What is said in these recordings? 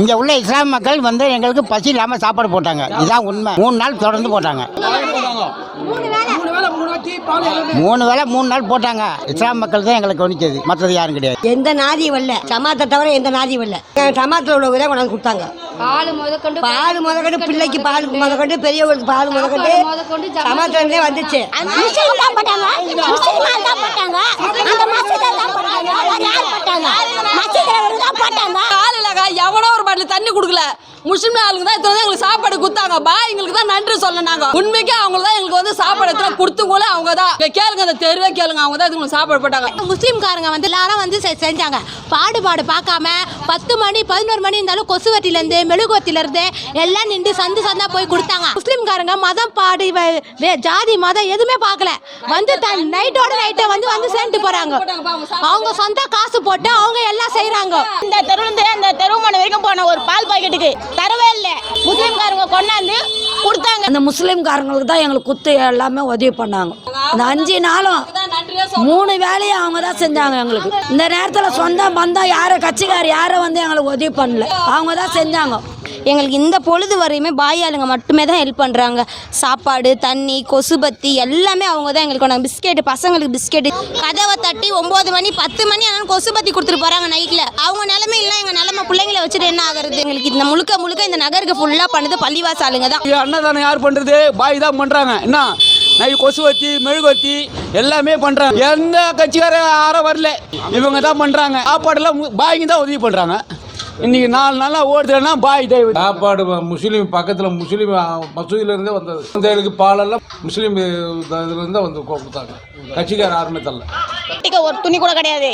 இங்க உள்ள இஸ்லாம் மக்கள் வந்து எங்களுக்கு பசி இல்லாம சாப்பாடு போட்டாங்க. இதான் உண்மை. மூணு நாள் தொடர்ந்து போட்டாங்க. மூணு வேளை மூணு நாள் போட்டாங்க. இஸ்லாம் மக்கள் தான் எங்களுக்கு கவனிச்சது மற்றது யாரும் கிடையாது. எந்த நாதி வரல. சமாத்தை தவிர எந்த நாதி வரல. சமாத்தில் உள்ளவங்க தான் கொண்டாந்து கொடுத்தாங்க. பால் முதற்கொண்டு பால் முதற்கொண்டு பிள்ளைக்கு பால் முதற்கொண்டு பெரியவங்களுக்கு பால் முதற்கொண்டு சமாத்திலே வந்துச்சு. போட்டாங்க முஸ்லிம் தான் போட்டாங்க அந்த மசூதில தான் போட்டாங்க வேற யார் போட்டாங்க மசூதில தான் போட்டாங்க காலையிலக்கா எவனோ ஒரு பாட்டில் தண்ணி கொடுக்கல. முஸ்லிம் ஆளுங்க தான் இத்தனை எங்களுக்கு சாப்பாடு கொடுத்தாங்க. பா எங்களுக்கு தான் நன்றி சொல்லனாங்க உண்மைக்கு அவங்க தான் எங்களுக்கு வந்து சாப்பாடு எத்தனை கொடுத்தவங்களே அவங்க தான். கேளுங்க அந்த தெருவே கேளுங்க அவங்க தான் இதுங்களுக்கு சாப்பாடு போட்டாங்க. முஸ்லீம்காரங்க வந்து எல்லாரும் வந்து செ- செஞ்சாங்க. பாடுபாடு பார்க்காம பத்து மணி பதினோரு மணி இருந்தாலும் கொசுவத்திலேருந்து மெழுகுவத்திலேருந்து எல்லாம் நின்று சந்து சந்தா போய் கொடுத்தாங்க. முஸ்லீம்காரங்க மதம் பாடு ஜாதி மதம் எதுவுமே பார்க்கல. வந்து நைட்டோட நைட்டை வந்து வந்து சேர்ந்துட்டு போறாங்க. அவங்க சொந்த காசு போட்டு அவங்க எல்லாம் செய்றாங்க. இந்த தெருவுலேருந்து அந்த தெருவுமனை வரைக்கும் போன ஒரு பால் பாக்கெட்டுக்கு தரவே இல்லை. முஸ்லீம்காரங்க கொண்டாந்து கொடுத்தாங்க. அந்த முஸ்லீம்காரங்களுக்கு தான் எங்களுக்கு குத்து எல்லாமே உதவி பண்ணாங்க. இந்த அஞ்சு நாளும் மூணு வேலையும் அவங்க தான் செஞ்சாங்க எங்களுக்கு. இந்த நேரத்தில் சொந்தம் பந்தம் யாரும் கட்சிக்கார் யாரும் வந்து எங்களுக்கு உதவி பண்ணல. அவங்க தான் செஞ்சாங்க. எங்களுக்கு இந்த பொழுது வரையுமே பாயாளுங்க மட்டுமே தான் ஹெல்ப் பண்ணுறாங்க சாப்பாடு தண்ணி கொசுபத்தி எல்லாமே அவங்க தான் எங்களுக்கு நாங்கள் பிஸ்கெட்டு பசங்களுக்கு பிஸ்கெட்டு கதவை தட்டி ஒம்பது மணி பத்து மணி ஆனாலும் கொசுபத்தி கொடுத்துட்டு போகிறாங்க நைட்டில் அவங்க நிலமை இல்லை எங்கள் நிலமை பிள்ளைங்களை வச்சுட்டு என்ன ஆகுறது? எங்களுக்கு இந்த முழுக்க முழுக்க இந்த நகருக்கு ஃபுல்லாக பண்ணது பள்ளிவாசாலுங்க தான். அன்னதானம் யார் பண்ணுறது பாய் தான் பண்ணுறாங்க என்ன? நைட் கொசுவத்தி மெழுகுவத்தி எல்லாமே பண்ணுறாங்க எந்த கட்சிக்கார யாரும் வரல. இவங்க தான் பண்ணுறாங்க சாப்பாடெல்லாம் மு- பாய்ங்க தான் உதவி பண்ணுறாங்க இன்னைக்கு நாலு நாளா ஓடுதுன்னா பாய் தான் சாப்பாடு முஸ்லீம் பக்கத்தில் முஸ்லீம் அ, மசூதியில இருந்தே வந்தது. எனக்கு பாலெல்லாம் முஸ்லீம் இதுல இருந்தே வந்து கொடுத்தாங்க. கட்சிக்கார யாருமே தரல. ஒரு துணி கூட கிடையாது.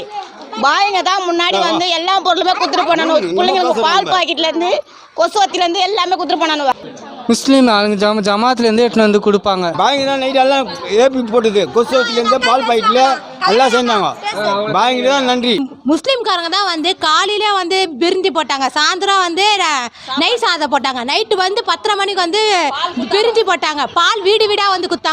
பாய்ங்க தான் முன்னாடி வந்து எல்லா பொருளுமே கொடுத்துட்டு போனானு பிள்ளைங்களுக்கு பால் பாக்கெட்ல இருந்து கொசுவத்தில இருந்து எல்லாமே கொடுத்துட்டு போனானு முஸ்லீம் ஆளுங்க ஜம ஜமாத்துலேருந்து எடுத்துன்னு வந்து கொடுப்பாங்க. பாய்ங்க தான் நைட் எல்லாம் ஏப்பி போட்டுது. கொசுவத்திலேருந்து பால் பாக்கெட்டில் எல்லாம் செஞ்சாங்க பாய்ங்க தான் நன்றி. முஸ்லீம்காரங்க தான் வந்து காலையில வந்து பிரிஞ்சி போட்டாங்க. சாயந்தரம் வந்து நெய் சாதம் போட்டாங்க. நைட்டு வந்து பத்தரை மணிக்கு வந்து பிரிஞ்சி போட்டாங்க. பால் வீடு வீடாக வந்து குத்தாங்க.